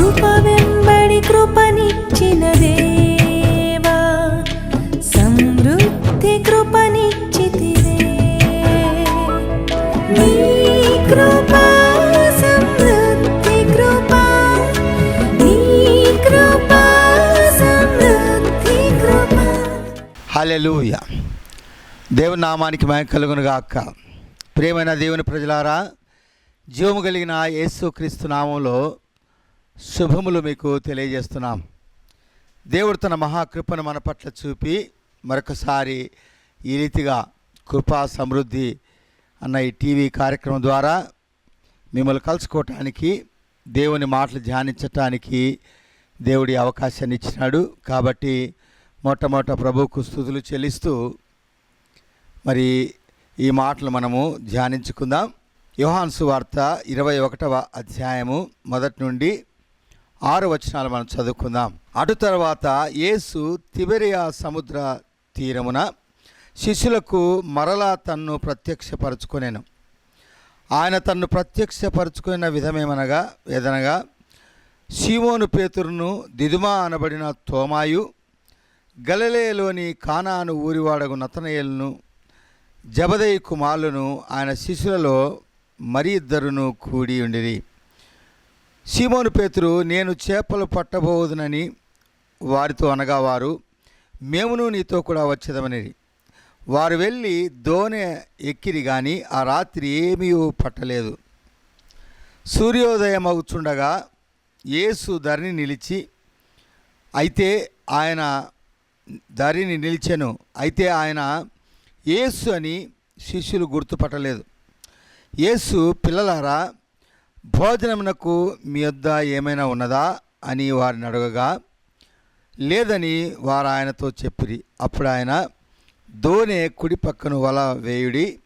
కృప వెంబడి కృపనిచ్చిన దేవా సమృద్ధి కృపనిచ్చితివే. నీ కృప సమృద్ధి కృప నీ కృప సమృద్ధి కృప. హల్లెలూయ. దేవుని నామానికి మయం కలుగును గాక. ప్రేమైన దేవుని ప్రజలారా జీవము కలిగిన యేసుక్రీస్తు నామంలో శుభములు మీకు తెలియజేస్తున్నాం. దేవుడు తన మహాకృపను మన పట్ల చూపి మరొకసారి ఈ రీతిగా కృపా సమృద్ధి అన్న ఈ టీవీ కార్యక్రమం ద్వారా మిమ్మల్ని కలుసుకోవటానికి దేవుని మాటలు ధ్యానించటానికి దేవుడి అవకాశాన్ని ఇచ్చినాడు. కాబట్టి మొట్టమొదట ప్రభువుకు స్థుతులు చెల్లిస్తూ మరి ఈ మాటలు మనము ధ్యానించుకుందాం. యోహాన్సు వార్త ఇరవై ఒకటవ అధ్యాయము మొదటి నుండి ఆరు వచనాలు మనం చదువుకుందాం. అటు తర్వాత యేసు తిబెరియా సముద్ర తీరమున శిష్యులకు మరలా తన్ను ప్రత్యక్షపరచుకునేను. ఆయన తన్ను ప్రత్యక్షపరచుకున్న విధమేమనగా ఏదనగా సీమోను పేతురును దిదుమా అనబడిన తోమాయు గలలేలోని కానాను ఊరివాడగు నతనయేలును జబదయి కుమారులను ఆయన శిష్యులలో మరి ఇద్దరును కూడి ఉండిరి. సీమోను పేతురు నేను చేపలు పట్టబోదునని వారితో అనగా వారు మేమును నీతో కూడా వచ్చేదమని వారు వెళ్ళి దోణె ఎక్కిరి కానీ ఆ రాత్రి ఏమీ పట్టలేదు. సూర్యోదయం అవుచుండగా యేసు ధరిని నిలిచి అయితే ఆయన ధరిని నిలిచెను. అయితే ఆయన యేసు అని శిష్యులు గుర్తుపట్టలేదు. యేసు పిల్లలారా భోజనమునకు మీ వద్ద ఏమైనా ఉన్నదా? అని వారిని అడగగా లేదని వారు ఆయనతో చెప్పిరి. అప్పుడు ఆయన దోనె కుడి పక్కను వల వేయుడి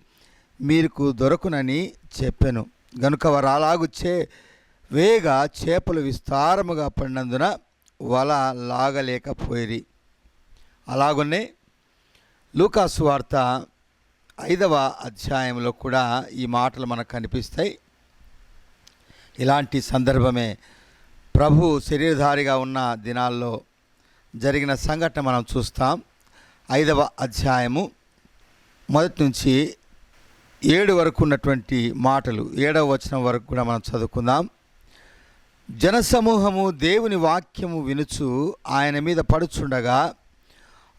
మీకు దొరకునని చెప్పాను. గనుక వారు అలాగుచ్చే వేగా చేపలు విస్తారముగా పడినందున వల లాగలేకపోయిరి. అలాగనే లూకాసు వార్త ఐదవ అధ్యాయంలో కూడా ఈ మాటలు మనకు కనిపిస్తాయి. ఇలాంటి సందర్భమే ప్రభు శరీరధారిగా ఉన్న దినాల్లో జరిగిన సంఘటన మనం చూస్తాం. ఐదవ అధ్యాయము మొదటి నుంచి ఏడు వరకు ఉన్నటువంటి మాటలు ఏడవ వచనం వరకు కూడా మనం చదువుకుందాం. జనసమూహము దేవుని వాక్యము వినుచు ఆయన మీద పడుచుండగా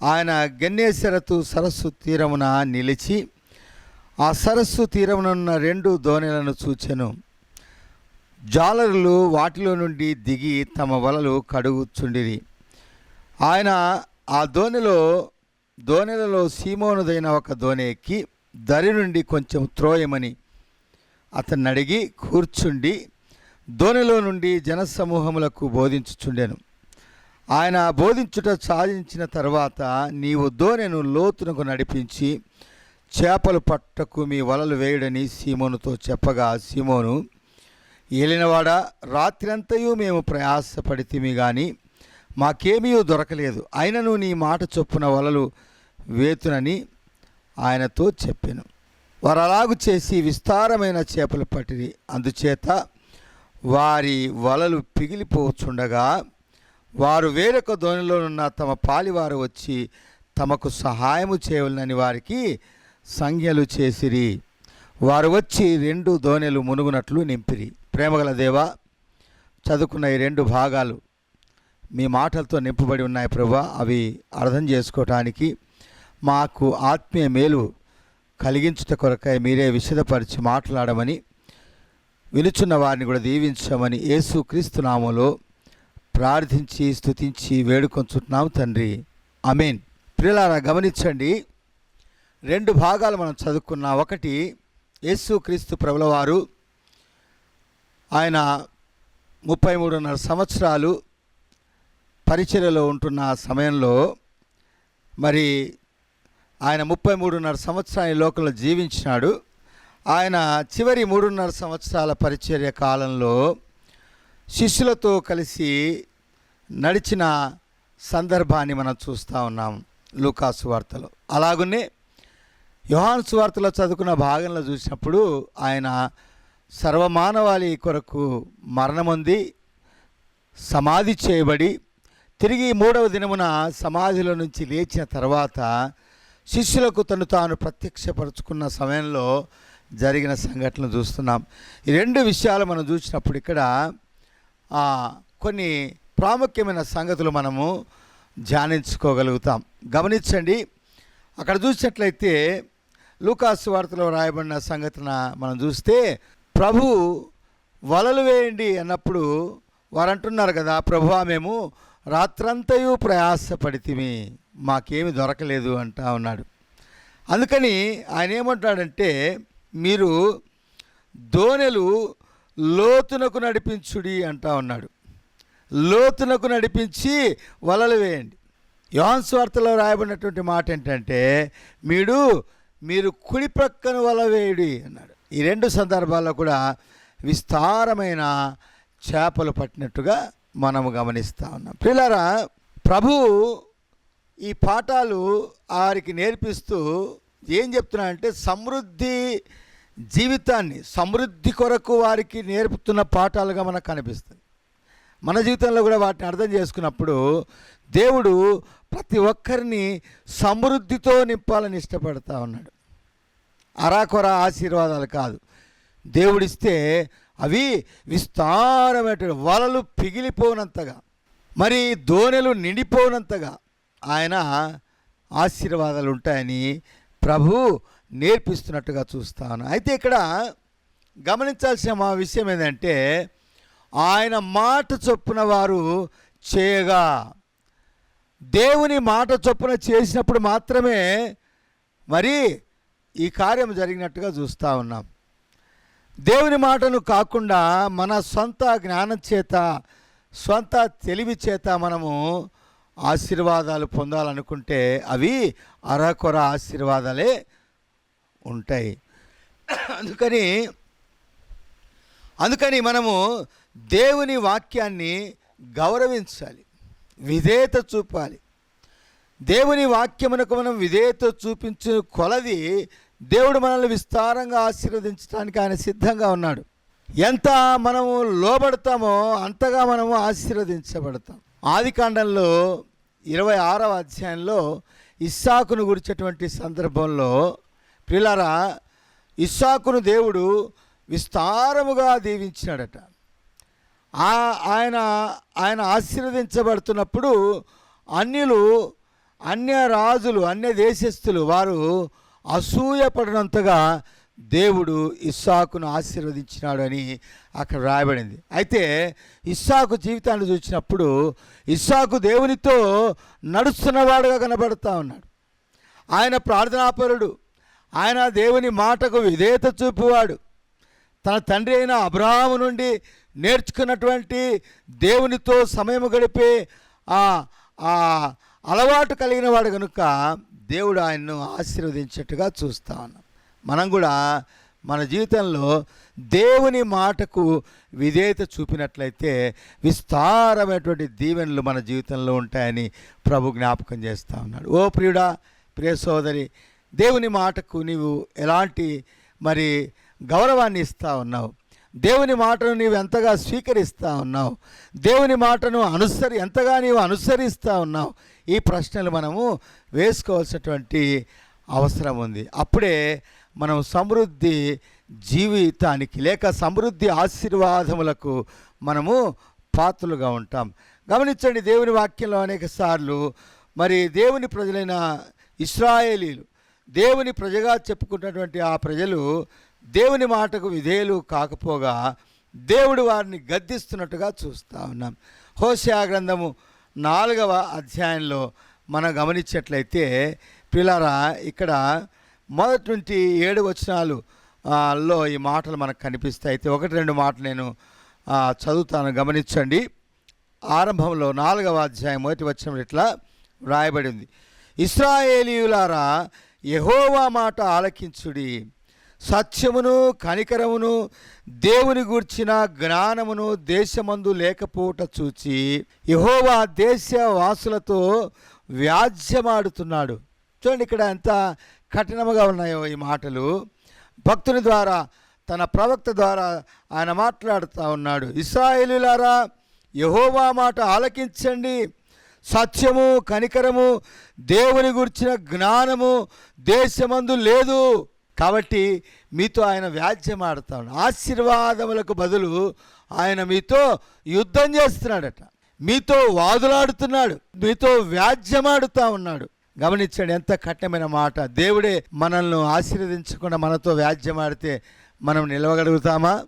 ఆయన గన్నేశరతు సరస్సు తీరమున నిలిచి ఆ సరస్సు తీరమునున్న రెండు ధోనిలను చూచెను. జాలరులు వాటిలో నుండి దిగి తమ వలలు కడుగుచుండిరి. ఆయన ఆ దోణిలో దోణిలలో సీమోనుదైన ఒక దోణి ఎక్కి దరి నుండి కొంచెం త్రోయమని అతన్ని అడిగి కూర్చుండి దోణిలో నుండి జనసమూహములకు బోధించుచుండెను. ఆయన బోధించుట సాధించిన తర్వాత నీవు దోణెను లోతునకు నడిపించి చేపలు పట్టకు మీ వలలు వేయుడని సీమోనుతో చెప్పగా సీమోను ఏలినవాడ రాత్రంతయు మేము ప్రయాసపడితిమి గాని మాకేమీ దొరకలేదు. అయినను నీ మాట చొప్పున వలలు వేతునని ఆయనతో చెప్పాను. వారు అలాగు చేసి విస్తారమైన చేపలు పట్టిరి. అందుచేత వారి వలలు పిగిలిపోచుండగా వారు వేరొక దోణిలోనున్న తమ పాలివారు వచ్చి తమకు సహాయము చేయవలనని వారికి సంజ్ఞలు చేసిరి. వారు వచ్చి రెండు దోణెలు మునుగునట్లు నింపిరి. ప్రేమగల దేవా చదువుకున్న ఈ రెండు భాగాలు మీ మాటలతో నింపబడి ఉన్నాయి ప్రభా. అవి అర్థం చేసుకోవటానికి మాకు ఆత్మీయ మేలు కలిగించుట కొరకై మీరే విషదపరిచి మాట్లాడమని వినుచున్న వారిని కూడా దీవించమని యేసు క్రీస్తునామంలో ప్రార్థించి స్తుతించి వేడుకొంచుతున్నాం తండ్రి. అమీన్ ప్రిలారా గమనించండి రెండు భాగాలు మనం చదువుకున్నాం. ఒకటి యేసు క్రీస్తు ప్రభులవారు ఆయన ముప్పై మూడున్నర సంవత్సరాలు పరిచర్యలో ఉంటున్న సమయంలో మరి ఆయన ముప్పై మూడున్నర సంవత్సరాలు లోకంలో జీవించినాడు. ఆయన చివరి మూడున్నర సంవత్సరాల పరిచర్య కాలంలో శిష్యులతో కలిసి నడిచిన సందర్భాన్ని మనం చూస్తూ ఉన్నాం లూకాసు వార్తలో. అలాగనే యోహాను సువార్తలో చదువుకున్న భాగంలో చూసినప్పుడు ఆయన సర్వమానవాళి కొరకు మరణమొంది సమాధి చేయబడి తిరిగి మూడవ దినమున సమాధిలో నుంచి లేచిన తర్వాత శిష్యులకు తను తాను ప్రత్యక్షపరుచుకున్న సమయంలో జరిగిన సంఘటనలు చూస్తున్నాం. ఈ రెండు విషయాలు మనం చూసినప్పుడు ఇక్కడ కొన్ని ప్రాముఖ్యమైన సంగతులు మనము ధ్యానించుకోగలుగుతాం. గమనించండి అక్కడ చూసినట్లయితే లూకాసు వార్తలో రాయబడిన సంఘటన మనం చూస్తే ప్రభు వలలు వేయండి అన్నప్పుడు వారు అంటున్నారు కదా ప్రభు మేము రాత్రంతయు ప్రయాసపడితిమి మాకేమి దొరకలేదు అంటా ఉన్నాడు. అందుకని ఆయన ఏమంటాడంటే మీరు దోణెలు లోతునకు నడిపించుడి అంటా ఉన్నాడు. లోతునకు నడిపించి వలలు వేయండి. యోహాన్ స్వార్థలో రాయబడినటువంటి మాట ఏంటంటే మీరు మీరు కుడి ప్రక్కన వల వేయుడి అన్నాడు. ఈ రెండు సందర్భాల్లో కూడా విస్తారమైన చేపలు పట్టినట్టుగా మనము గమనిస్తూ ఉన్నాం. పిల్లరా ప్రభు ఈ పాఠాలు వారికి నేర్పిస్తూ ఏం చెప్తున్నా అంటే సమృద్ధి జీవితాన్ని సమృద్ధి కొరకు వారికి నేర్పుతున్న పాఠాలుగా మనకు కనిపిస్తుంది మన జీవితంలో కూడా వాటిని అర్థం చేసుకున్నప్పుడు దేవుడు ప్రతి ఒక్కరిని సమృద్ధితో నింపాలని ఇష్టపడతా ఉన్నాడు. అరాకొర ఆశీర్వాదాలు కాదు. దేవుడిస్తే అవి విస్తారమైనటువంటి వలలు పిగిలిపోనంతగా మరి దోణెలు నిండిపోనంతగా ఆయన ఆశీర్వాదాలు ఉంటాయని ప్రభు నేర్పిస్తున్నట్టుగా చూస్తాను. అయితే ఇక్కడ గమనించాల్సిన మా విషయం ఏంటంటే ఆయన మాట చొప్పున వారు చేయగా దేవుని మాట చొప్పున చేసినప్పుడు మాత్రమే మరి ఈ కార్యం జరిగినట్టుగా చూస్తూ ఉన్నాం. దేవుని మాటను కాకుండా మన సొంత జ్ఞానం చేత సొంత తెలివి చేత మనము ఆశీర్వాదాలు పొందాలనుకుంటే అవి అరకొర ఆశీర్వాదాలే ఉంటాయి. అందుకని అందుకని మనము దేవుని వాక్యాన్ని గౌరవించాలి విధేయత చూపాలి. దేవుని వాక్యమునకు మనం విధేయత చూపించు కొలది దేవుడు మనల్ని విస్తారంగా ఆశీర్వదించడానికి ఆయన సిద్ధంగా ఉన్నాడు. ఎంత మనము లోబడతామో అంతగా మనము ఆశీర్వదించబడతాం. ఆది కాండంలో ఇరవై ఆరవ అధ్యాయంలో ఇస్సాకును గురించేటువంటి సందర్భంలో పిల్లరా ఇస్సాకును దేవుడు విస్తారముగా దీవించినాడట. ఆయన ఆయన ఆశీర్వదించబడుతున్నప్పుడు అన్యులు అన్య రాజులు అన్య దేశస్థులు వారు అసూయపడినంతగా దేవుడు ఇస్సాకును ఆశీర్వదించినాడు అని అక్కడ రాయబడింది. అయితే ఇస్సాకు జీవితాన్ని చూసినప్పుడు ఇస్సాకు దేవునితో నడుస్తున్నవాడుగా కనబడుతూ ఉన్నాడు. ఆయన ప్రార్థనాపరుడు ఆయన దేవుని మాటకు విధేయత చూపువాడు. తన తండ్రి అయిన అబ్రాహము నుండి నేర్చుకున్నటువంటి దేవునితో సమయం గడిపే ఆ ఆ అలవాటు కలిగిన వాడు కనుక దేవుడు ఆయన్ను ఆశీర్వదించేట్టుగా చూస్తా ఉన్నాం మనం కూడా మన జీవితంలో దేవుని మాటకు విధేయత చూపినట్లయితే విస్తారమైనటువంటి దీవెనలు మన జీవితంలో ఉంటాయని ప్రభు జ్ఞాపకం చేస్తూ ఉన్నాడు. ఓ ప్రియుడా ప్రియ సోదరి దేవుని మాటకు నీవు ఎలాంటి మరి గౌరవాన్ని ఇస్తా ఉన్నావు? దేవుని మాటను నీవు ఎంతగా స్వీకరిస్తూ ఉన్నావు? దేవుని మాటను అనుసరి ఎంతగా నీవు అనుసరిస్తూ ఉన్నావు? ఈ ప్రశ్నలు మనము వేసుకోవాల్సినటువంటి అవసరం ఉంది. అప్పుడే మనం సమృద్ధి జీవితానికి లేక సమృద్ధి ఆశీర్వాదములకు మనము పాత్రలుగా ఉంటాం. గమనించండి దేవుని వాక్యంలో అనేక సార్లు మరి దేవుని ప్రజలైన ఇస్రాయేలీలు దేవుని ప్రజగా చెప్పుకున్నటువంటి ఆ ప్రజలు దేవుని మాటకు విధేయులు కాకపోగా దేవుడు వారిని గద్దిస్తున్నట్టుగా చూస్తూ ఉన్నాం. హోషయా గ్రంథము నాలుగవ అధ్యాయంలో మనం గమనించినట్లయితే పిల్లరా ఇక్కడ మొదటి నుండి ఏడు వచనాలు లో ఈ మాటలు మనకు కనిపిస్తాయి. అయితే ఒకటి రెండు మాటలు నేను చదువుతాను. గమనించండి. ఆరంభంలో నాలుగవ అధ్యాయం మొదటి వచ్చిన ఇట్లా వ్రాయబడింది. ఇస్రాయేలీయులారా యహోవా మాట ఆలకించుడి. సత్యమును కనికరమును దేవుని గూర్చిన జ్ఞానమును దేశమందు లేకపోవట చూచి యహోవా దేశ వాసులతో వ్యాజ్యమాడుతున్నాడు. చూడండి ఇక్కడ ఎంత కఠినముగా ఉన్నాయో ఈ మాటలు. భక్తుని ద్వారా తన ప్రవక్త ద్వారా ఆయన మాట్లాడుతూ ఉన్నాడు. ఇస్రాయేలులారా యహోవా మాట ఆలకించండి. సత్యము కనికరము దేవుని గురించిన జ్ఞానము దేశమందు లేదు. కాబట్టి మీతో ఆయన వ్యాజ్యం ఆడుతాడు. ఆశీర్వాదములకు బదులు ఆయన మీతో యుద్ధం చేస్తున్నాడట. మీతో వాదులాడుతున్నాడు. మీతో వ్యాజ్యమాడుతూ ఉన్నాడు. గమనించండి ఎంత కఠినమైన మాట. దేవుడే మనల్ని ఆశీర్వదించకుండా మనతో వ్యాజ్యమాడితే మనం నిలవగలుగుతామా?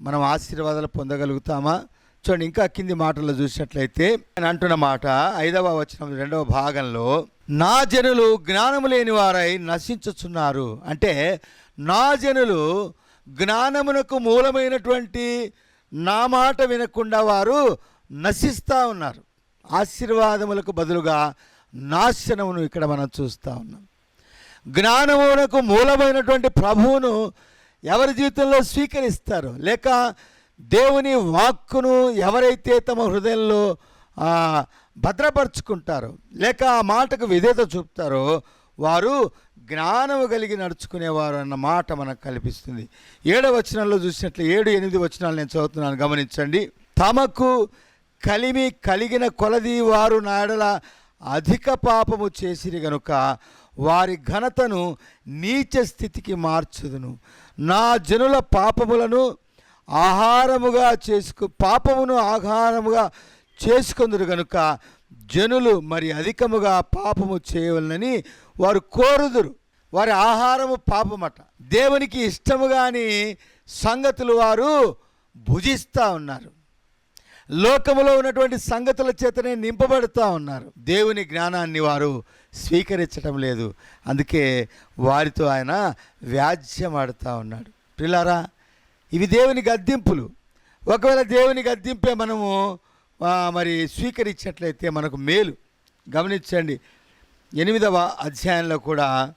మనం ఆశీర్వాదాలు పొందగలుగుతామా? చూడండి ఇంకా కింది మాటల్లో చూసినట్లయితే ఆయన అంటున్న మాట ఐదవ వచనం రెండవ భాగంలో నా జనులు జ్ఞానము లేని వారై నశించుచున్నారు. అంటే నా జనులు జ్ఞానమునకు మూలమైనటువంటి నా మాట వినకుండా వారు నశిస్తూ ఉన్నారు. ఆశీర్వాదములకు బదులుగా నాశనమును ఇక్కడ మనం చూస్తూ ఉన్నాం. జ్ఞానమునకు మూలమైనటువంటి ప్రభువును ఎవరి జీవితంలో స్వీకరిస్తారు? లేక దేవుని వాక్కును ఎవరైతే తమ హృదయంలో భద్రపరుచుకుంటారో లేక ఆ మాటకు విధేత చూపుతారో వారు జ్ఞానము కలిగి నడుచుకునేవారు అన్న మాట మనకు కల్పిస్తుంది. ఏడవ వచనంలో చూసినట్లు ఏడు ఎనిమిది వచనాలు నేను చదువుతున్నాను గమనించండి. తమకు కలిమి కలిగిన కొలది వారు నాడల అధిక పాపము చేసిరి గనుక వారి ఘనతను నీచ స్థితికి మార్చుదును. నా జనుల పాపములను ఆహారముగా చేసుకు పాపమును ఆహారముగా చేసుకుందరు కనుక జనులు మరి అధికముగా పాపము చేయవలనని వారు కోరుదురు. వారి ఆహారము పాపమట. దేవునికి ఇష్టము కాని సంగతులు వారు భుజిస్తూ ఉన్నారు. లోకములో ఉన్నటువంటి సంగతుల చేతనే నింపబడుతూ ఉన్నారు. దేవుని జ్ఞానాన్ని వారు స్వీకరించడం లేదు. అందుకే వారితో ఆయన వ్యాజ్యమాడుతూ ఉన్నాడు. పిల్లారా ఇవి దేవుని గద్దింపులు ఒకవేళ దేవుని గద్దింపే మనము మరి స్వీకరించినట్లయితే మనకు మేలు. గమనించండి. ఎనిమిదవ అధ్యాయంలో కూడా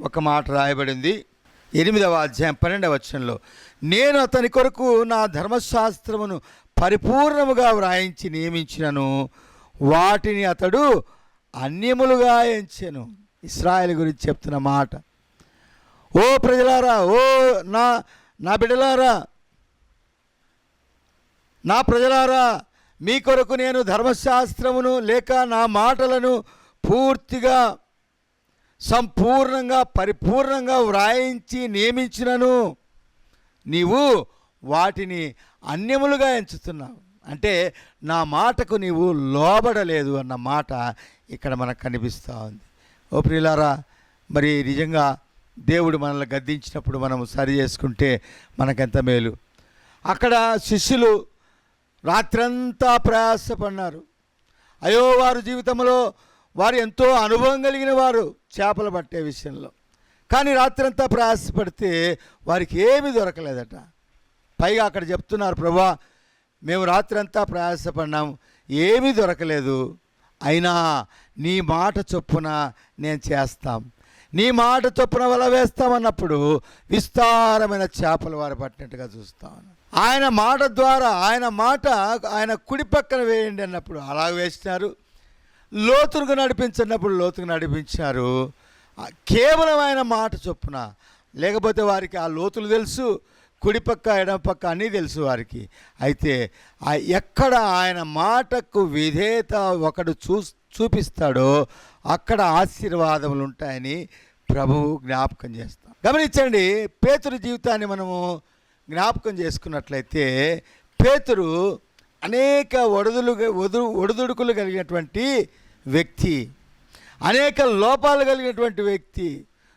ఒక మాట రాయబడింది. ఎనిమిదవ అధ్యాయం పన్నెండవ వచనంలో నేను అతని కొరకు నా ధర్మశాస్త్రమును పరిపూర్ణముగా వ్రాయించి నియమించినను వాటిని అతడు అన్యములుగా ఎంచెను. ఇస్రాయల్ గురించి చెప్తున్న మాట. ఓ ప్రజలారా ఓ నా నా బిడ్డలారా నా ప్రజలారా మీ కొరకు నేను ధర్మశాస్త్రమును లేక నా మాటలను పూర్తిగా సంపూర్ణంగా పరిపూర్ణంగా వ్రాయించి నియమించినను నీవు వాటిని అన్యములుగా ఎంచుతున్నావు. అంటే నా మాటకు నీవు లోబడలేదు అన్న మాట ఇక్కడ మనకు కనిపిస్తూ ఉంది. ఓ ప్రియులారా మరి నిజంగా దేవుడు మనల్ని గద్దించినప్పుడు మనం సరి చేసుకుంటే మనకెంత మేలు. అక్కడ శిష్యులు రాత్రంతా ప్రయాసపడినారు అయ్యో వారు జీవితంలో వారు ఎంతో అనుభవం కలిగిన వారు చేపలు పట్టే విషయంలో. కానీ రాత్రంతా ప్రయాసపడితే వారికి ఏమీ దొరకలేదట. పైగా అక్కడ చెప్తున్నారు ప్రభా మేము రాత్రంతా ప్రయాసపడినాం ఏమీ దొరకలేదు. అయినా నీ మాట చొప్పున నేను చేస్తాం. నీ మాట చొప్పున వల వేస్తామన్నప్పుడు విస్తారమైన చేపలు వారు పట్టినట్టుగా చూస్తాను ఆయన మాట ద్వారా ఆయన మాట ఆయన కుడి పక్కన వేయండి అన్నప్పుడు అలా వేసినారు. లోతుకు నడిపించినప్పుడు లోతుకు నడిపించారు కేవలం ఆయన మాట చొప్పున లేకపోతే వారికి ఆ లోతులు తెలుసు కుడిపక్క ఎడమపక్క అన్నీ తెలుసు వారికి. అయితే ఆ ఎక్కడ ఆయన మాటకు విధేయత ఒకడు చూ చూపిస్తాడో అక్కడ ఆశీర్వాదములు ఉంటాయని ప్రభువు జ్ఞాపకం చేస్తాం. గమనించండి పేతురు జీవితాన్ని మనము జ్ఞాపకం చేసుకున్నట్లయితే పేతురు అనేక ఒడదులు వదు ఒడిదుడుకులు కలిగినటువంటి వ్యక్తి అనేక లోపాలు కలిగినటువంటి వ్యక్తి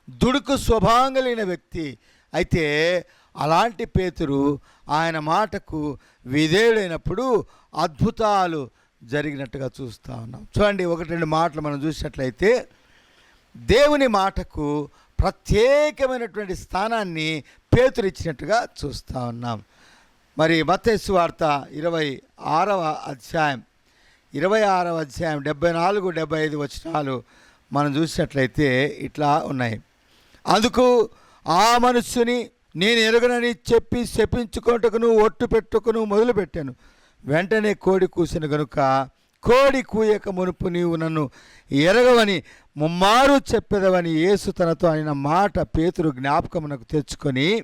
దుడుకు స్వభావం కలిగిన వ్యక్తి. అయితే అలాంటి పేతురు ఆయన మాటకు విధేయుడైనప్పుడు అద్భుతాలు జరిగినట్టుగా చూస్తూ ఉన్నాం. చూడండి ఒకటి రెండు మాటలు మనం చూసినట్లయితే దేవుని మాటకు ప్రత్యేకమైనటువంటి స్థానాన్ని పేతురిచ్చినట్టుగా చూస్తూ ఉన్నాం. మరి మత్తేసు వార్త ఇరవై ఆరవ అధ్యాయం ఇరవై ఆరవ అధ్యాయం డెబ్బై నాలుగు డెబ్బై ఐదు వచనాలు మనం చూసినట్లయితే ఇట్లా ఉన్నాయి. అందుకు ఆ మనుష్యుని నేను ఎరుగనని చెప్పి శపించుకొనుటకును ఒట్టు పెట్టుకును మొదలుపెట్టాను. వెంటనే కోడి కూసిన గనుక కోడి కూయక మునుపు నీవు నన్ను ఎరగవని ముమ్మారు చెప్పెదవని యేసు తనతో ఆయన మాట పేతురు జ్ఞాపకమునకు తెచ్చుకొని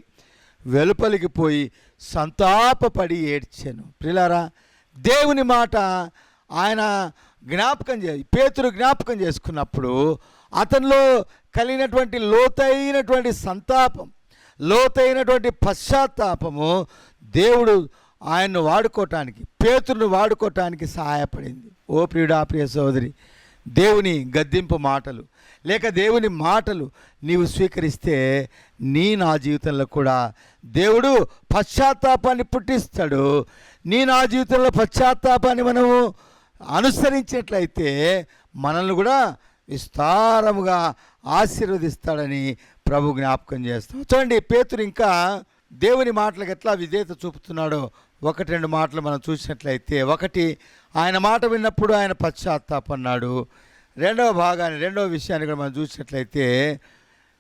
వెలుపలికి పోయి సంతాపపడి ఏడ్చాను. ప్రిలారా దేవుని మాట ఆయన జ్ఞాపకం చే పేతురు జ్ఞాపకం చేసుకున్నప్పుడు అతనిలో కలిగినటువంటి లోతైనటువంటి సంతాపం లోతైనటువంటి పశ్చాత్తాపము దేవుడు ఆయన్ను వాడుకోవటానికి పేతురును వాడుకోవటానికి సహాయపడింది. ఓ ప్రియుడా ప్రియ సోదరి దేవుని గద్దింపు మాటలు లేక దేవుని మాటలు నీవు స్వీకరిస్తే నీ నా జీవితంలో కూడా దేవుడు పశ్చాత్తాపాన్ని పుట్టిస్తాడు. నీ నా జీవితంలో పశ్చాత్తాపాన్ని మనము అనుసరించినట్లయితే మనల్ని కూడా విస్తారముగా ఆశీర్వదిస్తాడని ప్రభు జ్ఞాపకం చేస్తాం. చూడండి పేతురు ఇంకా దేవుని మాటలకు ఎట్లా విధేయత చూపుతున్నాడో ఒకటి రెండు మాటలు మనం చూసినట్లయితే ఒకటి ఆయన మాట విన్నప్పుడు ఆయన పశ్చాత్తాపన్నాడు. రెండవ భాగాన్ని రెండవ విషయాన్ని కూడా మనం చూసినట్లయితే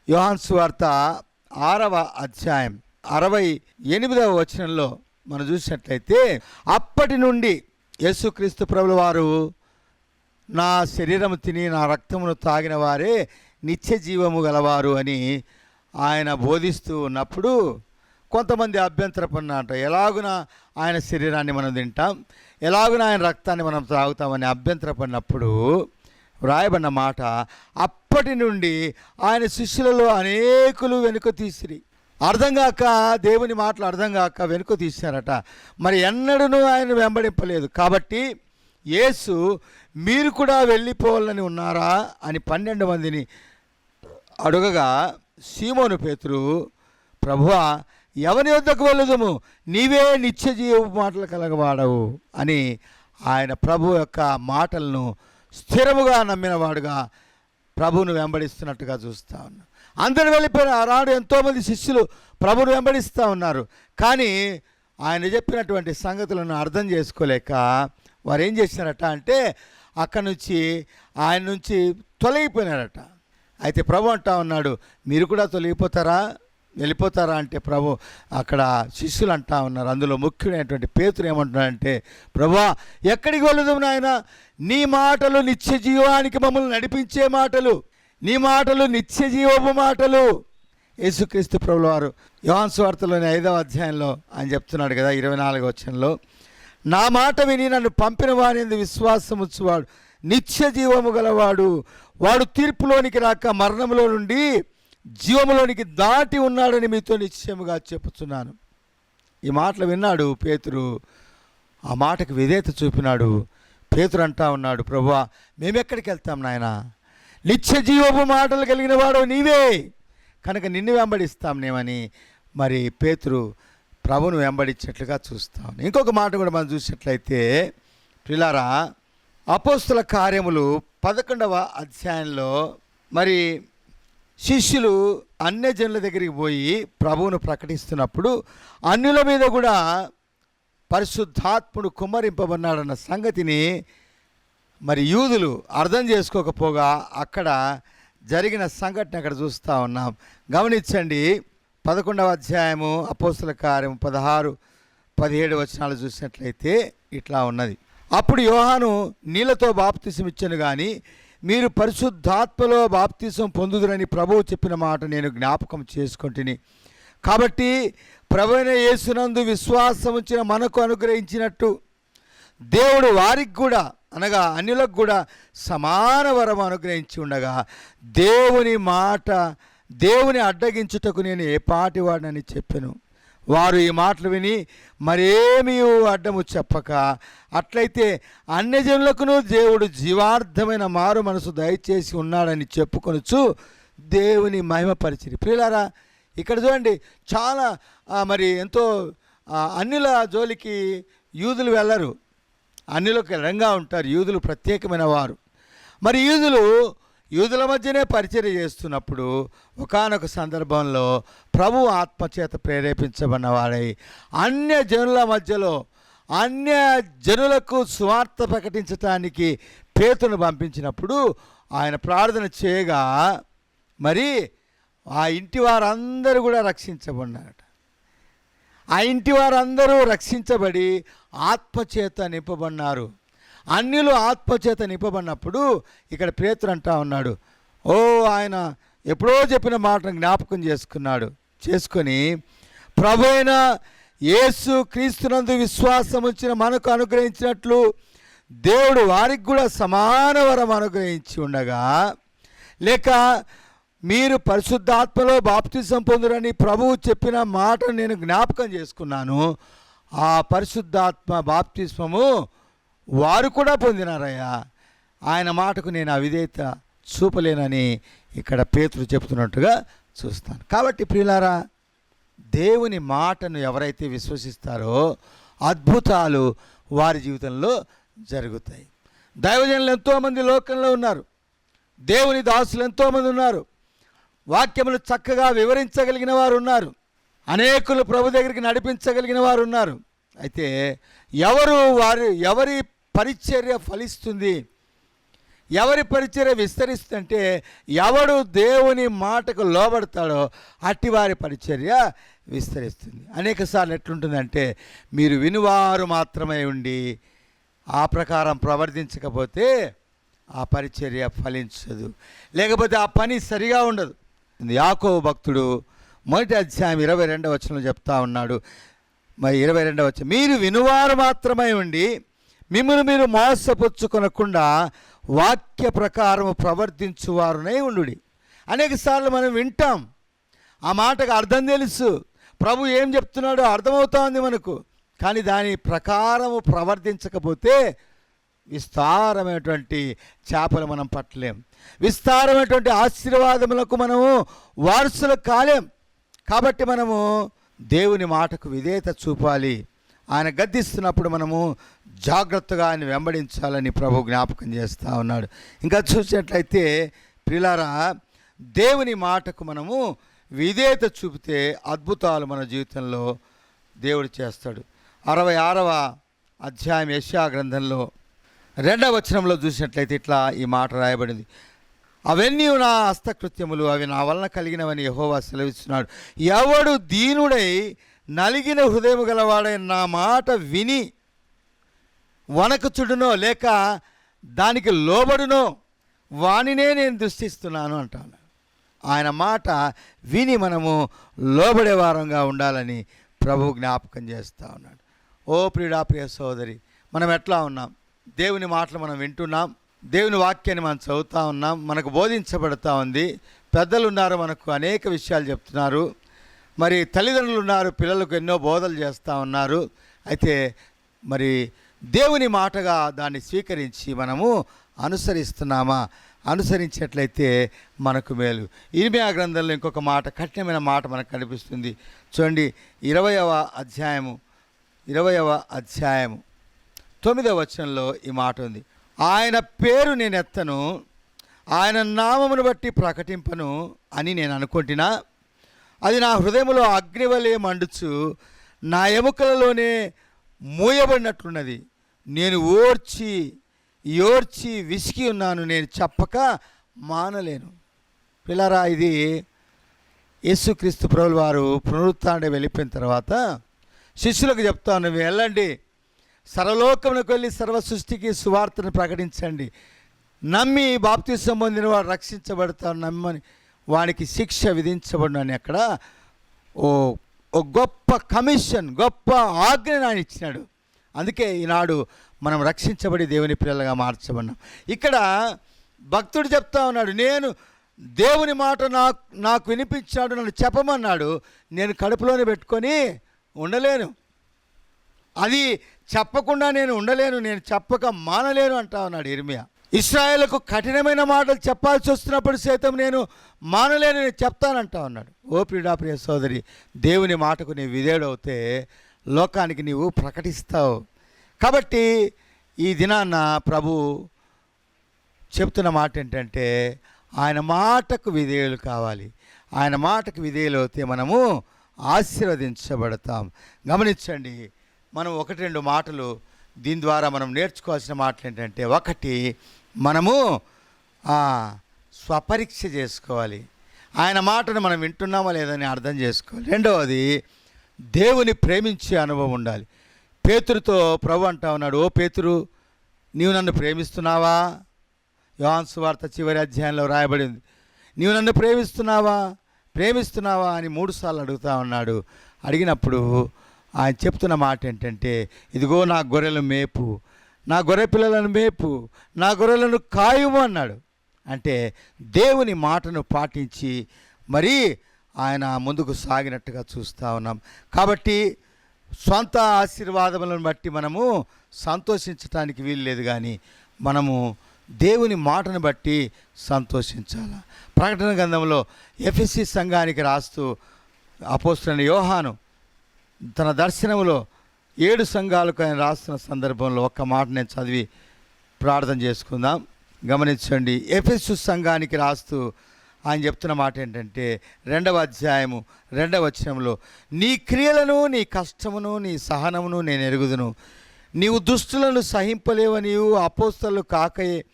యోహాన్స్ వార్త ఆరవ అధ్యాయం అరవై ఎనిమిదవ వచనంలో మనం చూసినట్లయితే అప్పటి నుండి యేసుక్రీస్తు ప్రభుల వారు నా శరీరము తిని నా రక్తమును తాగిన వారే నిత్య జీవము గలవారు అని ఆయన బోధిస్తూ ఉన్నప్పుడు కొంతమంది అభ్యంతరపడినట ఎలాగున ఆయన శరీరాన్ని మనం తింటాం ఎలాగున ఆయన రక్తాన్ని మనం తాగుతామని అభ్యంతరపడినప్పుడు వ్రాయబడిన మాట అప్పటి నుండి ఆయన శిష్యులలో అనేకులు వెనుక తీసిరి. అర్థం కాక దేవుని మాటలు అర్థం కాక వెనుక తీశారట మరి ఎన్నడూ ఆయన వెంబడింపలేదు. కాబట్టి యేసు మీరు కూడా వెళ్ళిపోవాలని ఉన్నారా అని పన్నెండు మందిని అడుగగా సీమోను పేతురు ప్రభువా ఎవరి వద్దకు వెళ్ళదుము? నీవే నిత్య జీవ మాటలు కలగవాడవు అని ఆయన ప్రభు యొక్క మాటలను స్థిరముగా నమ్మినవాడుగా ప్రభువును వెంబడిస్తున్నట్టుగా చూస్తా ఉన్నా. అందరు వెళ్ళిపోయిన ఆనాడు ఎంతోమంది శిష్యులు ప్రభును వెంబడిస్తూ ఉన్నారు. కానీ ఆయన చెప్పినటువంటి సంగతులను అర్థం చేసుకోలేక వారు ఏం చేసినారట అంటే అక్కడి నుంచి ఆయన నుంచి తొలగిపోయినారట. అయితే ప్రభు అంటా ఉన్నాడు మీరు కూడా తొలగిపోతారా? వెళ్ళిపోతారా అంటే ప్రభు అక్కడ శిష్యులు అంటా ఉన్నారు. అందులో ముఖ్యమైనటువంటి పేతురు ఏమంటున్నాడంటే ప్రభా ఎక్కడికి వెళ్ళదు నాయన? నీ మాటలు నిత్య జీవానికి మమ్మల్ని నడిపించే మాటలు. నీ మాటలు నిత్య జీవపు మాటలు. యేసుక్రీస్తు ప్రభుల వారు యోహాన్ ఐదవ అధ్యాయంలో ఆయన చెప్తున్నాడు కదా ఇరవై నాలుగవ వచ్చంలో నా మాట విని నన్ను పంపిన వాని విశ్వాసముచ్చువాడు నిత్య జీవము గలవాడు. వాడు తీర్పులోనికి రాక మరణంలో నుండి జీవములోనికి దాటి ఉన్నాడని మీతో నిశ్చయముగా చెప్పుతున్నాను ఈ మాటలు విన్నాడు పేతురు. ఆ మాటకు విధేయత చూపినాడు. పేతురు అంటా ఉన్నాడు ప్రభువా మేమెక్కడికి వెళ్తాం నాయన? నిత్య జీవపు మాటలు కలిగిన వాడు నీవే. కనుక నిన్ను వెంబడిస్తాం నేమని మరి పేతురు ప్రభును వెంబడించినట్లుగా చూస్తాం. ఇంకొక మాట కూడా మనం చూసినట్లయితే పిల్లారా అపోస్తుల కార్యములు పదకొండవ అధ్యాయంలో మరి శిష్యులు అన్య జనుల దగ్గరికి పోయి ప్రభువును ప్రకటిస్తున్నప్పుడు అన్యుల మీద కూడా పరిశుద్ధాత్ముడు కుమ్మరింపబన్నాడన్న సంగతిని మరి యూదులు అర్థం చేసుకోకపోగా అక్కడ జరిగిన సంఘటన అక్కడ చూస్తూ ఉన్నాం. గమనించండి పదకొండవ అధ్యాయము అపోస్తుల కార్యం పదహారు పదిహేడు వచనాలు చూసినట్లయితే ఇట్లా ఉన్నది. అప్పుడు యోహాను నీళ్ళతో బాప్తిసమిచ్చను కానీ మీరు పరిశుద్ధాత్మలో బాప్తిసం పొందుదురని ప్రభువు చెప్పిన మాట నేను జ్ఞాపకం చేసుకుంటుని. కాబట్టి ప్రభువైన యేసునందు విశ్వాసం ఉంచిన మనకు అనుగ్రహించినట్టు దేవుడు వారికి కూడా అనగా అన్యులకు కూడా సమాన వరం అనుగ్రహించి ఉండగా దేవుని మాట దేవుని అడ్డగించుటకు నేను ఏ పాటి వాడినని చెప్పాను. వారు ఈ మాటలు విని మరేమీ అడ్డము చెప్పక అట్లయితే అన్యజనులకును దేవుడు జీవార్థమైన మారు మనసు దయచేసి ఉన్నాడని చెప్పుకొనొచ్చు దేవుని మహిమపరిచిరి. ప్రియులారా ఇక్కడ చూడండి చాలా మరి ఎంతో అన్యుల జోలికి యూదులు వెళ్ళరు. అన్యులకు రంగా ఉంటారు. యూదులు ప్రత్యేకమైన వారు. మరి యూదులు యూదుల మధ్యనే పరిచర్య చేస్తున్నప్పుడు ఒకానొక సందర్భంలో ప్రభు ఆత్మచేత ప్రేరేపించబడిన వారై అన్య జనుల మధ్యలో అన్య జనులకు స్వార్థ ప్రకటించటానికి పేతును పంపించినప్పుడు ఆయన ప్రార్థన చేయగా మరి ఆ ఇంటి వారందరూ కూడా రక్షించబడినారట. ఆ ఇంటి వారందరూ రక్షించబడి ఆత్మచేత నింపబడినారు. అన్నిలు ఆత్మచేత నింపబడినప్పుడు ఇక్కడ పేతురు అంటా ఉన్నాడు ఓ ఆయన ఎప్పుడో చెప్పిన మాటను జ్ఞాపకం చేసుకున్నాడు. చేసుకొని ప్రభు అయిన యేసు క్రీస్తునందు విశ్వాసం వచ్చిన మనకు అనుగ్రహించినట్లు దేవుడు వారికి కూడా సమాన వరం అనుగ్రహించి ఉండగా లేక మీరు పరిశుద్ధాత్మలో బాప్తిజం పొందురని ప్రభువు చెప్పిన మాట నేను జ్ఞాపకం చేసుకున్నాను. ఆ పరిశుద్ధాత్మ బాప్తిస్మము వారు కూడా పొందినారయ్యా. ఆయన మాటకు నేను అవిధేయత చూపలేనని ఇక్కడ పేతులు చెప్తున్నట్టుగా చూస్తాను. కాబట్టి ప్రియులారా దేవుని మాటను ఎవరైతే విశ్వసిస్తారో అద్భుతాలు వారి జీవితంలో జరుగుతాయి. దైవజనులు ఎంతోమంది లోకంలో ఉన్నారు. దేవుని దాసులు ఎంతోమంది ఉన్నారు. వాక్యములు చక్కగా వివరించగలిగిన వారు ఉన్నారు. అనేకులు ప్రభు దగ్గరికి నడిపించగలిగిన వారు ఉన్నారు. అయితే ఎవరు వారి ఎవరి పరిచర్య ఫలిస్తుంది. ఎవరి పరిచర్య విస్తరిస్తుంటే ఎవడు దేవుని మాటకు లోబడతాడో అట్టి వారి పరిచర్య విస్తరిస్తుంది. అనేక సార్లు ఎట్లుంటుందంటే మీరు వినువారు మాత్రమే ఉండి ఆ ప్రకారం ప్రవర్తించకపోతే ఆ పరిచర్య ఫలించదు. లేకపోతే ఆ పని సరిగా ఉండదు. యాకో భక్తుడు మొదటి అధ్యాయం ఇరవై రెండవ వచనంలో చెప్తా ఉన్నాడు. మరి ఇరవై రెండవ వచ్చి మీరు వినువారు మాత్రమే ఉండి మిమ్మల్ని మీరు మోసపుచ్చుకొనకుండా వాక్య ప్రకారం ప్రవర్తించువారునే ఉండు అనేక సార్లు మనం వింటాం. ఆ మాటకు అర్థం తెలుసు. ప్రభు ఏం చెప్తున్నాడో అర్థమవుతోంది మనకు. కానీ దాని ప్రకారము ప్రవర్తించకపోతే విస్తారమైనటువంటి చేపలు మనం పట్టలేం. విస్తారమైనటువంటి ఆశీర్వాదములకు మనము వారసులు కాలేం. కాబట్టి మనము దేవుని మాటకు విధేయత చూపాలి. ఆయన గద్దిస్తున్నప్పుడు మనము జాగ్రత్తగా ఆయన వెంబడించాలని ప్రభు జ్ఞాపకం చేస్తూ ఉన్నాడు. ఇంకా చూసినట్లయితే ప్రిలారా దేవుని మాటకు మనము విధేయత చూపితే అద్భుతాలు మన జీవితంలో దేవుడు చేస్తాడు. అరవై ఆరవ అధ్యాయం యశా గ్రంథంలో రెండవ వచనంలో చూసినట్లయితే ఇట్లా ఈ మాట రాయబడింది. అవన్నీ నా హస్తకృత్యములు అవి నా వలన కలిగినవని యహోవా సెలవిస్తున్నాడు. ఎవడు దీనుడై నలిగిన హృదయం గలవాడై నా మాట విని వనకుచుడునో లేక దానికి లోబడునో వానినే నేను దృష్టిస్తున్నాను అంటాను. ఆయన మాట విని మనము లోబడే వారంగా ఉండాలని ప్రభు జ్ఞాపకం చేస్తూ ఉన్నాడు. ఓ ప్రియుడా ప్రియ సోదరి మనం ఎట్లా ఉన్నాం? దేవుని మాటలు మనం వింటున్నాం. దేవుని వాక్యాన్ని మనం చదువుతూ ఉన్నాం. మనకు బోధించబడుతూ ఉంది. పెద్దలు ఉన్నారు మనకు అనేక విషయాలు చెప్తున్నారు. మరి తల్లిదండ్రులు ఉన్నారు పిల్లలకు ఎన్నో బోధలు చేస్తూ ఉన్నారు. అయితే మరి దేవుని మాటగా దాన్ని స్వీకరించి మనము అనుసరిస్తున్నామా? అనుసరించేట్లయితే మనకు మేలు. ఇరిమియా గ్రంథంలో ఇంకొక మాట కఠినమైన మాట మనకు కనిపిస్తుంది. చూడండి ఇరవయవ అధ్యాయము ఇరవయవ అధ్యాయము తొమ్మిదవ వచనంలో ఈ మాట ఉంది. ఆయన పేరు నేను ఎత్తను ఆయన నామమును బట్టి ప్రకటింపను అని నేను అనుకుంటున్నా. అది నా హృదయంలో అగ్నివలే మండుచు నా ఎముకలలోనే మూయబడినట్లున్నది. నేను ఓర్చి ఓర్చి విసిగి ఉన్నాను. నేను చెప్పక మానలేను. పిల్లరా ఇది యేసుక్రీస్తు ప్రభుల వారు పునరుత్డే వెళ్ళిపోయిన తర్వాత శిష్యులకు చెప్తాను "నువ్వు వెళ్ళండి. సర్వలోకములకు వెళ్ళి సర్వ సృష్టికి సువార్తను ప్రకటించండి. నమ్మి బాప్తిసం పొందిన వాడు రక్షించబడతాను నమ్మని వానికి శిక్ష విధించబడినని అక్కడ ఓ ఓ గొప్ప కమిషన్ గొప్ప ఆజ్ఞను ఆయన ఇచ్చినాడు. అందుకే ఈనాడు మనం రక్షించబడి దేవుని పిల్లలుగా మార్చబడినాం. ఇక్కడ భక్తుడు చెప్తా ఉన్నాడు నేను దేవుని మాట నాకు నాకు వినిపించాడు నన్ను చెప్పమన్నాడు. నేను కడుపులోనే పెట్టుకొని ఉండలేను. అది చెప్పకుండా నేను ఉండలేను నేను చెప్పక మానలేను అంటా ఉన్నాడు ఇర్మియా. ఇస్రాయేల్కు కఠినమైన మాటలు చెప్పాల్సి వస్తున్నప్పుడు సైతం నేను మానలేను నేను చెప్తానంటా ఉన్నాడు. ఓ ప్రియుడా ప్రియ సోదరి దేవుని మాటకు నీ విధేయుడవుతే లోకానికి నీవు ప్రకటిస్తావు. కాబట్టి ఈ దినాన ప్రభు చెప్తున్న మాట ఏంటంటే ఆయన మాటకు విధేయులు కావాలి. ఆయన మాటకు విధేయులు అవుతే మనము ఆశీర్వదించబడతాం. గమనించండి మనం ఒకటి రెండు మాటలు దీని ద్వారా మనం నేర్చుకోవాల్సిన మాటలు ఏంటంటే ఒకటి మనము స్వపరీక్ష చేసుకోవాలి. ఆయన మాటను మనం వింటున్నామా లేదని అర్థం చేసుకోవాలి. రెండవది దేవుని ప్రేమించే అనుభవం ఉండాలి. పేతురుతో ప్రభు అంటా ఉన్నాడు ఓ పేతురు నీవు నన్ను ప్రేమిస్తున్నావా? యోహాన్ సువార్త చివరి అధ్యాయంలో రాయబడింది నీవు నన్ను ప్రేమిస్తున్నావా? ప్రేమిస్తున్నావా? అని మూడుసార్లు అడుగుతా ఉన్నాడు. అడిగినప్పుడు ఆయన చెప్తున్న మాట ఏంటంటే ఇదిగో నా గొర్రెల మేపు నా గొర్రె పిల్లలను మేపు నా గొర్రెలను కాయుము అన్నాడు. అంటే దేవుని మాటను పాటించి మరీ ఆయన ముందుకు సాగినట్టుగా చూస్తూ ఉన్నాం. కాబట్టి సొంత ఆశీర్వాదములను బట్టి మనము సంతోషించటానికి వీల్లేదు కానీ మనము దేవుని మాటను బట్టి సంతోషించాలి. ప్రకటన గ్రంథంలో ఎఫ్ఎస్సి సంఘానికి రాస్తూ అపోస్తున్న యోహాను తన దర్శనములో ఏడు సంఘాలకు ఆయన రాస్తున్న సందర్భంలో ఒక్క మాట నేను చదివి ప్రార్థన చేసుకుందాం. గమనించండి ఎఫెసు సంఘానికి రాస్తూ ఆయన చెప్తున్న మాట ఏంటంటే రెండవ అధ్యాయము రెండవ వచనంలో నీ క్రియలను నీ కష్టమును నీ సహనమును నేను ఎరుగుదును. నీవు దుష్టులను సహింపలేవనియు అపోస్తలు కాకయే.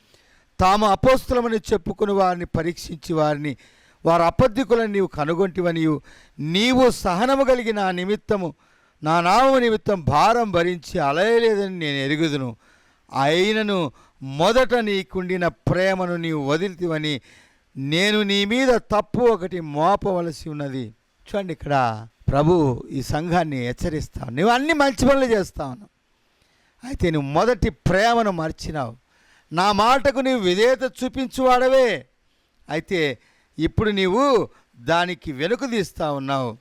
తాము అపోస్తలమని చెప్పుకుని వారిని పరీక్షించి వారిని వారు అపద్ధికులను నీవు కనుగొంటివనియు. నీవు సహనము కలిగిన నిమిత్తము నా నామము నిమిత్తం భారం భరించి అలయలేదని నేను ఎరుగుదును. అయినను మొదట నీకుండిన ప్రేమను నీవు వదిలితివని నేను నీ మీద తప్పు ఒకటి మోపవలసి ఉన్నది. చూడండి ఇక్కడ ప్రభు ఈ సంఘాన్ని హెచ్చరిస్తావు నువ్వు అన్ని మంచి పనులు చేస్తావు అయితే నువ్వు మొదటి ప్రేమను మర్చినావు. నా మాటకు నీవు విధేయత చూపించువాడవే. అయితే ఇప్పుడు నీవు దానికి వెనుక తీస్తా ఉన్నావు.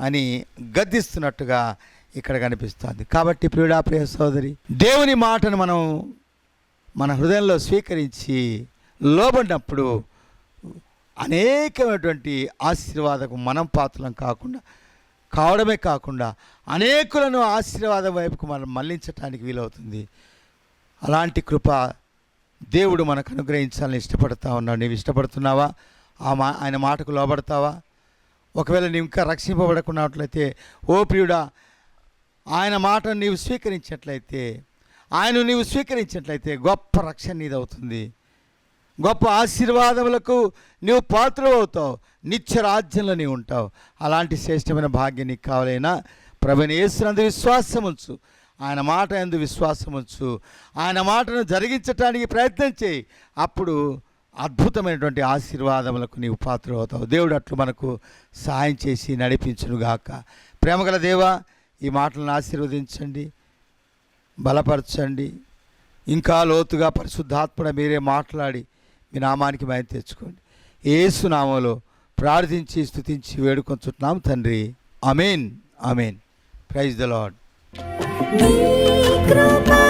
అని గద్దిస్తున్నట్టుగా ఇక్కడ కనిపిస్తుంది. కాబట్టి ప్రియుడా ప్రియ సోదరి దేవుని మాటను మనం మన హృదయంలో స్వీకరించి లోబడినప్పుడు అనేకమైనటువంటి ఆశీర్వాదకు మనం పాత్రలం కాకుండా కావడమే కాకుండా అనేకులను ఆశీర్వాదం వైపుకు మనం మళ్ళించటానికి వీలవుతుంది. అలాంటి కృప దేవుడు మనకు అనుగ్రహించాలని ఇష్టపడతా ఉన్నాడు. నీవు ఇష్టపడుతున్నావా? ఆ మా ఆయన మాటకు లోబడతావా? ఒకవేళ నీవు ఇంకా రక్షింపబడకున్నట్లయితే ఓ ప్రియుడా ఆయన మాటను నీవు స్వీకరించినట్లయితే ఆయన నీవు స్వీకరించినట్లయితే గొప్ప రక్షణ నీదవుతుంది. గొప్ప ఆశీర్వాదములకు నీవు పాత్రలు అవుతావు నిత్య రాజ్యంలో నీవు ఉంటావు. అలాంటి శ్రేష్టమైన భాగ్యం నీకు కావాలైనా ప్రభుని యేసునందు విశ్వాసం ఉంచు ఆయన మాట ఎందు విశ్వాసం ఉంచు ఆయన మాటను జరిగించటానికి ప్రయత్నం చేయి. అప్పుడు అద్భుతమైనటువంటి ఆశీర్వాదములకు నీవు పాత్ర అవుతావు దేవుడు అట్లు మనకు సహాయం చేసి నడిపించునుగాక. ప్రేమగల దేవా ఈ మాటలను ఆశీర్వదించండి బలపరచండి. ఇంకా లోతుగా పరిశుద్ధాత్మడ మీరే మాట్లాడి మీ నామానికి మయం తెచ్చుకోండి. ఏసునామంలో ప్రార్థించి స్తుతించి వేడుకొంచుతున్నాం తండ్రి. Amen amen praise the Lord కృపా